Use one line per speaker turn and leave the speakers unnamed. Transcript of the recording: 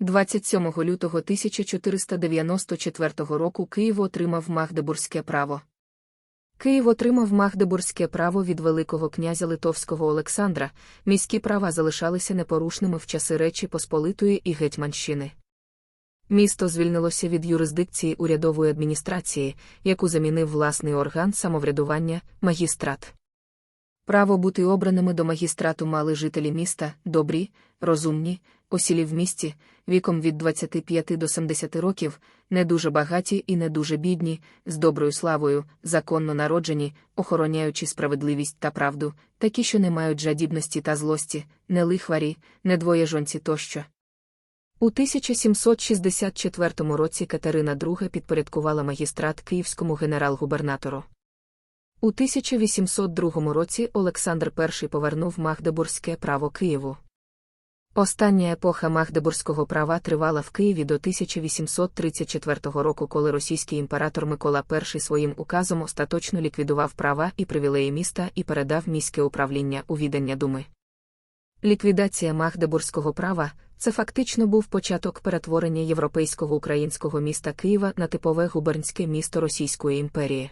27 лютого 1494 року Київ отримав Магдебурзьке право. Київ отримав Магдебурзьке право від Великого князя Литовського Олександра, міські права залишалися непорушними в часи Речі Посполитої і Гетьманщини. Місто звільнилося від юрисдикції урядової адміністрації, яку замінив власний орган самоврядування магістрат. Право бути обраними до магістрату мали жителі міста, добрі, розумні, осілі в місті, віком від 25 до 70 років, не дуже багаті і не дуже бідні, з доброю славою, законно народжені, охороняючи справедливість та правду, такі, що не мають жадібності та злості, не лихварі, не двоєжонці тощо. У 1764 році Катерина II підпорядкувала магістрат київському генерал-губернатору. У 1802 році Олександр І повернув Магдебурзьке право Києву. Остання епоха Магдебурзького права тривала в Києві до 1834 року, коли російський імператор Микола І своїм указом остаточно ліквідував права і привілеї міста і передав міське управління у відання думи. Ліквідація Магдебурзького права це фактично був початок перетворення європейського українського міста Києва на типове губернське місто Російської імперії.